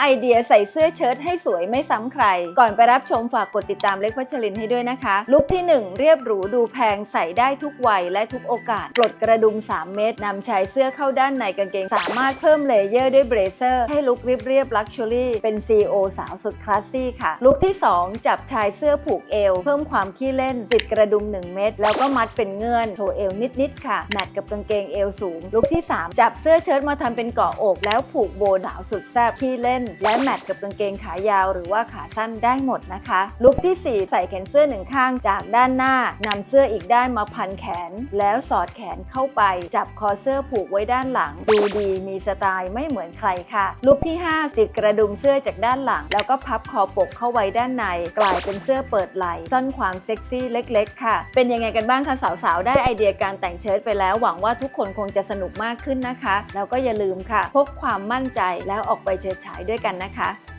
ไอเดียใส่เสื้อเชิ้ตให้สวยไม่ซ้ำใคร ก่อนไปรับชมฝากกดติดตามเล็กพัชรินให้ด้วยนะคะ ลุคที่ 1 เรียบหรูดูแพงใส่ได้ทุกวัยและทุกโอกาส ปลดกระดุม 3 เม็ดนำชายเสื้อเข้าด้านในกางเกง สามารถเพิ่มเลเยอร์ด้วยเบรเซอร์ ให้ลุคเรียบเรียบลักชัวรี่เป็น CEO สาวสุดคลาสซี่ค่ะ ลุคที่ 2 จับชายเสื้อผูกเอว เพิ่มความขี้เล่น ติดกระดุม 1 เม็ดแล้วก็มัดเป็นเงื่อนโชว์เอวนิดๆค่ะแมทกับกางเกงเอวสูง ลุคที่ 3 จับเสื้อเชิ้ตมาทำเป็นเกาะอก แล้วผูกโบว์สาวสุดแซ่บขี้เล่นและแมทกับกางเกงขายาวหรือว่าขาสั้นได้หมดนะคะ ลุคที่ 4 ใส่แขนเสื้อหนึ่งข้างจากด้านหน้านำเสื้ออีกด้านมาพันแขน แล้วสอดแขนเข้าไป จับคอเสื้อผูกไว้ด้านหลัง ดูดีมีสไตล์ไม่เหมือนใครค่ะ ลุคที่ 5 ติดกระดุมเสื้อจากด้านหลัง แล้วก็พับคอปกเข้าไว้ด้านใน กลายเป็นเสื้อเปิดไหล่ซ่อนความเซ็กซี่เล็ก ๆ ค่ะ เป็นยังไงกันบ้างคะสาวๆได้ไอเดียการแต่งเชิ้ตไปแล้วหวังว่าทุกคนคงจะสนุกมากขึ้นนะคะ แล้วก็อย่าลืมค่ะ พกความมั่นใจแล้วออกไปเฉิดฉายด้วยกันนะคะ